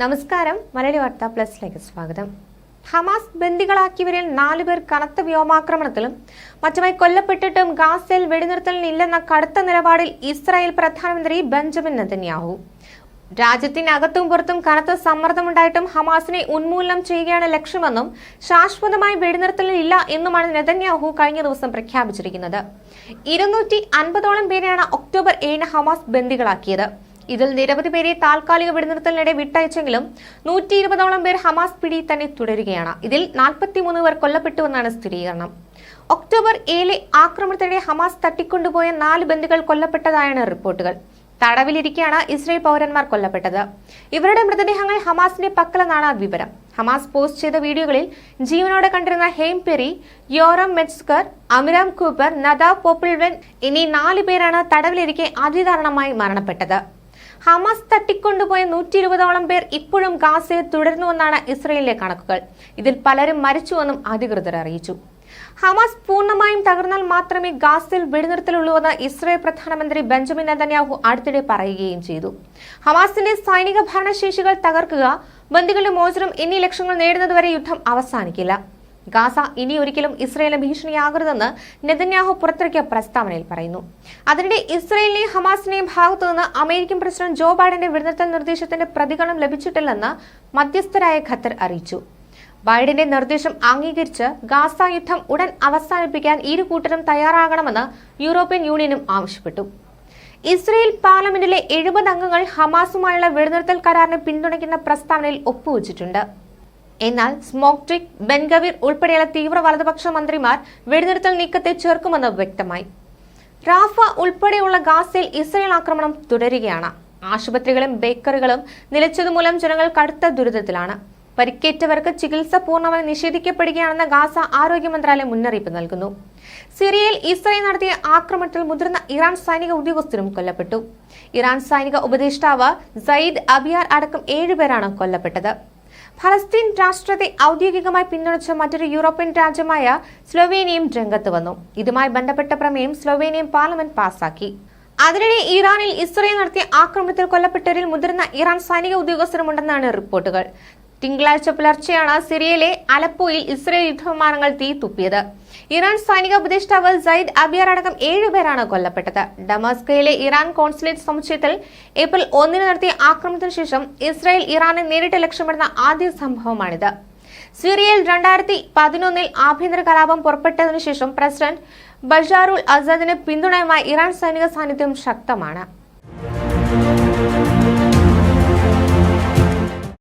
നമസ്കാരം. മലയാളി വാർത്ത പ്ലസിലേക്ക് സ്വാഗതം. ഹമാസ് ബന്ദികളാക്കിയവരിൽ നാലുപേർ കനത്ത വ്യോമാക്രമണത്തിലും മറ്റുമായി കൊല്ലപ്പെട്ടിട്ടും ഗാസയിൽ വെടിനിർത്തലിനില്ലെന്ന കടുത്ത നിലപാടിൽ ഇസ്രായേൽ പ്രധാനമന്ത്രി ബെഞ്ചമിൻ നെതന്യാഹു. രാജ്യത്തിനകത്തും പുറത്തും കനത്ത സമ്മർദ്ദമുണ്ടായിട്ടും ഹമാസിനെ ഉന്മൂലനം ചെയ്യുകയാണ് ലക്ഷ്യമെന്നും ശാശ്വതമായി വെടിനിർത്തലില്ല എന്നുമാണ് നെതന്യാഹു കഴിഞ്ഞ ദിവസം പ്രഖ്യാപിച്ചിരിക്കുന്നത്. ഇരുന്നൂറ്റി അൻപതോളം പേരെയാണ് ഒക്ടോബർ ഏഴിന് ഹമാസ് ബന്ദികളാക്കിയത്. ഇതിൽ നിരവധി പേരെ താൽക്കാലിക വെടിനിർത്തലിനിടെ വിട്ടയച്ചെങ്കിലും നൂറ്റി ഇരുപതോളം പേർ ഹമാസ് പിടി തന്നെ തുടരുകയാണ്. ഇതിൽ നാൽപ്പത്തിമൂന്ന് പേർ കൊല്ലപ്പെട്ടുവെന്നാണ് സ്ഥിരീകരണം. ഒക്ടോബർ ഏഴിലെ ആക്രമണത്തിനിടെ ഹമാസ് തട്ടിക്കൊണ്ടുപോയ നാല് ബന്ധുക്കൾ കൊല്ലപ്പെട്ടതായാണ് റിപ്പോർട്ടുകൾ. തടവിലിരിക്കെയാണ് ഇസ്രയേൽ പൗരന്മാർ കൊല്ലപ്പെട്ടത്. ഇവരുടെ മൃതദേഹങ്ങൾ ഹമാസിന്റെ പക്കലെന്നാണ് വിവരം. ഹമാസ് പോസ്റ്റ് ചെയ്ത വീഡിയോകളിൽ ജീവനോടെ കണ്ടിരുന്ന Haim Perry Yoram Metzger Amiram Cooper Nadav Popplewell എന്നീ നാല് പേരാണ് തടവിലിരിക്കെ അതിദാരുണമായി മരണപ്പെട്ടത്. ഹമാസ് തട്ടിക്കൊണ്ടുപോയ നൂറ്റി ഇരുപതോളം പേർ ഇപ്പോഴും ഗാസയിൽ തുടരുന്നുവെന്നാണ് ഇസ്രയേലിലെ കണക്കുകൾ. ഇതിൽ പലരും മരിച്ചുവെന്നും അധികൃതർ അറിയിച്ചു. ഹമാസ് പൂർണമായും തകർന്നാൽ മാത്രമേ ഗാസയിൽ വെടിനിർത്തലുള്ളൂവെന്ന് ഇസ്രയേൽ പ്രധാനമന്ത്രി ബെഞ്ചമിൻ നെതന്യാഹു അടുത്തിടെ പറയുകയും ചെയ്തു. ഹമാസിന്റെ സൈനിക ഭരണശേഷികൾ തകർക്കുക ബന്ദികളുടെ മോചനം എന്നീ ലക്ഷ്യങ്ങൾ നേടുന്നതുവരെ യുദ്ധം അവസാനിക്കില്ല. ഗാസ ഇനി ഒരിക്കലും ഇസ്രയേലിന് ഭീഷണിയാകരുതെന്ന് നെതന്യാഹു പുറത്തിറക്കിയ പ്രസ്താവനയിൽ പറയുന്നു. അതിനിടെ ഇസ്രയേലിനെയും ഹമാസിനെയും ഭാഗത്തുനിന്ന് അമേരിക്കൻ പ്രസിഡന്റ് ജോ ബൈഡന്റെ വെടിനിർത്തൽ നിർദ്ദേശത്തിന്റെ പ്രതികരണം ലഭിച്ചിട്ടില്ലെന്ന് മധ്യസ്ഥരായ ഖത്തർ അറിയിച്ചു. ബൈഡന്റെ നിർദ്ദേശം അംഗീകരിച്ച് ഗാസ യുദ്ധം ഉടൻ അവസാനിപ്പിക്കാൻ ഇരു കൂട്ടരും തയ്യാറാകണമെന്ന് യൂറോപ്യൻ യൂണിയനും ആവശ്യപ്പെട്ടു. ഇസ്രയേൽ പാർലമെന്റിലെ എഴുപത് അംഗങ്ങൾ ഹമാസുമായുള്ള വെടിനിർത്തൽ കരാറിനെ പിന്തുണയ്ക്കുന്ന പ്രസ്താവനയിൽ ഒപ്പുവച്ചിട്ടുണ്ട്. എന്നാൽ സ്മോക്ട്രിക് ബെൻഗവീർ ഉൾപ്പെടെയുള്ള തീവ്ര വലതുപക്ഷ മന്ത്രിമാർ വെടിനിർത്തൽ നീക്കത്തെ ചേർക്കുമെന്ന് വ്യക്തമായി. റാഫ ഉൾപ്പെടെയുള്ള ഗാസയിൽ ഇസ്രയേൽ ആക്രമണം തുടരുകയാണ്. ആശുപത്രികളും ബേക്കറികളും നിലച്ചതുമൂലം ജനങ്ങൾ കടുത്ത ദുരിതത്തിലാണ്. പരിക്കേറ്റവർക്ക് ചികിത്സ പൂർണമായി നിഷേധിക്കപ്പെടുകയാണെന്ന് ഗാസ ആരോഗ്യ മന്ത്രാലയം മുന്നറിയിപ്പ് നൽകുന്നു. സിറിയയിൽ ഇസ്രയേൽ നടത്തിയ ആക്രമണത്തിൽ മുതിർന്ന ഇറാൻ സൈനിക ഉദ്യോഗസ്ഥരും കൊല്ലപ്പെട്ടു. ഇറാൻ സൈനിക ഉപദേഷ്ടാവ് സയ്യിദ് അബിയാർ അടക്കം ഏഴുപേരാണ് കൊല്ലപ്പെട്ടത്. ഫലസ്തീൻ രാഷ്ട്രത്തെ ഔദ്യോഗികമായി പിന്തുണച്ച മറ്റൊരു യൂറോപ്യൻ രാജ്യമായ സ്ലൊവേനിയയും രംഗത്ത് വന്നു. ഇതുമായി ബന്ധപ്പെട്ട പ്രമേയം സ്ലൊവേനിയൻ പാർലമെന്റ് പാസാക്കി. അതിനിടെ ഇറാനിൽ ഇസ്രയേൽ നടത്തിയ ആക്രമണത്തിൽ കൊല്ലപ്പെട്ടവരിൽ മുതിർന്ന ഇറാൻ സൈനിക ഉദ്യോഗസ്ഥരുമുണ്ടെന്നാണ് റിപ്പോർട്ടുകൾ. തിങ്കളാഴ്ച പുലർച്ചെയാണ് സിറിയയിലെ അലപ്പോയിൽ ഇസ്രയേൽ യുദ്ധവിമാനങ്ങൾ തീ തുപ്പിയത്. ഇറാൻ സൈനിക ഉപദേഷ്ടാവ് സയ്യിദ് അബിയർ അടക്കം ഏഴുപേരാണ് കൊല്ലപ്പെട്ടത്. ഡമാസ്കയിലെ ഇറാൻ കോൺസുലേറ്റ് സമുച്ചയത്തിൽ ഏപ്രിൽ ഒന്നിന് നടത്തിയ ആക്രമണത്തിന് ശേഷം ഇസ്രായേൽ ഇറാനെ നേരിട്ട് ലക്ഷ്യമിടുന്ന ആദ്യ സംഭവമാണിത്. സിറിയയിൽ രണ്ടായിരത്തി പതിനൊന്നിൽ ആഭ്യന്തര കലാപം പുറപ്പെട്ടതിനു ശേഷം പ്രസിഡന്റ് ബഷാറുൽ അസാദിന് പിന്തുണയുമായി ഇറാൻ സൈനിക സാന്നിധ്യം ശക്തമാണ്.